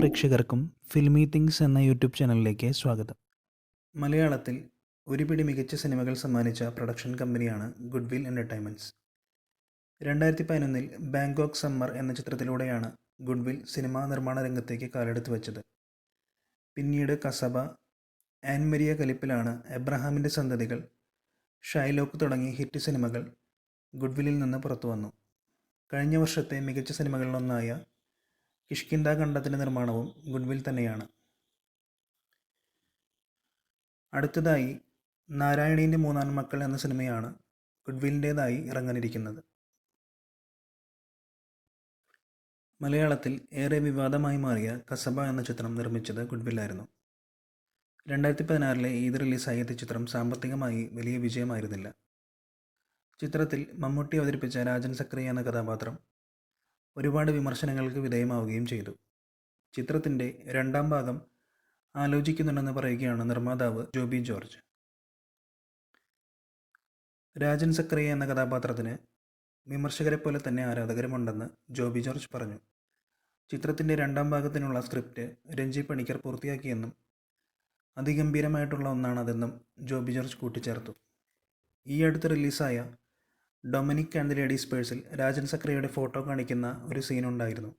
പ്രേക്ഷകർക്കും filmy things എന്ന YouTube ചാനലിലേക്ക് സ്വാഗതം. മലയാളത്തിൽ ഒരുപിടി മികച്ച സിനിമകൾ സമ്മാനിച്ച പ്രൊഡക്ഷൻ കമ്പനിയാണ് ഗുഡ് വിൽ എന്റർടൈൻമെന്റ്സ് രണ്ടായിരത്തി പതിനൊന്നിൽ ബാങ്കോക്ക് സമ്മർ എന്ന ചിത്രത്തിലൂടെയാണ് ഗുഡ് വിൽ സിനിമാ നിർമ്മാണ രംഗത്തേക്ക് കാലെടുത്ത് വെച്ചത്. പിന്നീട് കസബ ആൻമരിയ കലിപ്പിലാണ് എബ്രഹാമിന്റെ സന്തതികൾ ഷൈലോക്ക് തുടങ്ങിയ ഹിറ്റ് സിനിമകൾ ഗുഡ്വില്ലിൽ നിന്ന് പുറത്തു വന്നു കഴിഞ്ഞ വർഷത്തെ മികച്ച സിനിമകളിലൊന്നായ കിഷ്കിന്ദ ഖണ്ഡത്തിന്റെ നിർമ്മാണവും ഗുഡ്വിൽ തന്നെയാണ്. അടുത്തതായി നാരായണീന്റെ മൂന്നാം മക്കൾ എന്ന സിനിമയാണ് ഗുഡ്വില്ലിന്റേതായി ഇറങ്ങാനിരിക്കുന്നത്. മലയാളത്തിൽ ഏറെ വിവാദമായി മാറിയ കസബ എന്ന ചിത്രം നിർമ്മിച്ചത് ഗുഡ്വില്ലായിരുന്നു രണ്ടായിരത്തി പതിനാറിലെ ഈദ് റിലീസായ ചിത്രം സാമ്പത്തികമായി വലിയ വിജയമായിരുന്നില്ല. ചിത്രത്തിൽ മമ്മൂട്ടി അവതരിപ്പിച്ച രാജൻ സക്രിയ എന്ന കഥാപാത്രം ഒരുപാട് വിമർശനങ്ങൾക്ക് വിധേയമാവുകയും ചെയ്തു. ചിത്രത്തിന്റെ രണ്ടാം ഭാഗം ആലോചിക്കുന്നുണ്ടെന്ന് പറയുകയാണ് നിർമ്മാതാവ് ജോബി ജോർജ്. രാജൻ സക്രിയ എന്ന കഥാപാത്രത്തിന് വിമർശകരെ പോലെ തന്നെ ആരാധകരുമുണ്ടെന്ന് ജോബി ജോർജ് പറഞ്ഞു. ചിത്രത്തിന്റെ രണ്ടാം ഭാഗത്തിനുള്ള സ്ക്രിപ്റ്റ് രഞ്ജി പണിക്കർ പൂർത്തിയാക്കിയെന്നും അതിഗംഭീരമായിട്ടുള്ള ഒന്നാണതെന്നും ജോബി ജോർജ് കൂട്ടിച്ചേർത്തു. ഈ അടുത്ത് റിലീസായ ഡൊമിനിക് ആൻഡ് ലേഡീസ് പേഴ്സിൽ രാജൻ സക്രിയയുടെ ഫോട്ടോ കാണിക്കുന്ന ഒരു സീനുണ്ടായിരുന്നു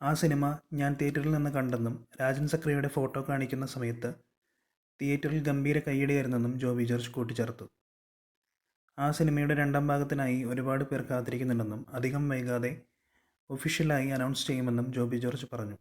ആ സിനിമ ഞാൻ തിയേറ്ററിൽ നിന്ന് കണ്ടെന്നും രാജൻ സക്രിയയുടെ ഫോട്ടോ കാണിക്കുന്ന സമയത്ത് തിയേറ്ററിൽ ഗംഭീര കൈയടിയായിരുന്നെന്നും ജോബി ജോർജ് കൂട്ടിച്ചേർത്തു. ആ സിനിമയുടെ രണ്ടാം ഭാഗത്തിനായി ഒരുപാട് പേർ കാത്തിരിക്കുന്നുണ്ടെന്നും അധികം വൈകാതെ ഒഫീഷ്യലായി അനൗൺസ് ചെയ്യുമെന്നും ജോബി ജോർജ് പറഞ്ഞു.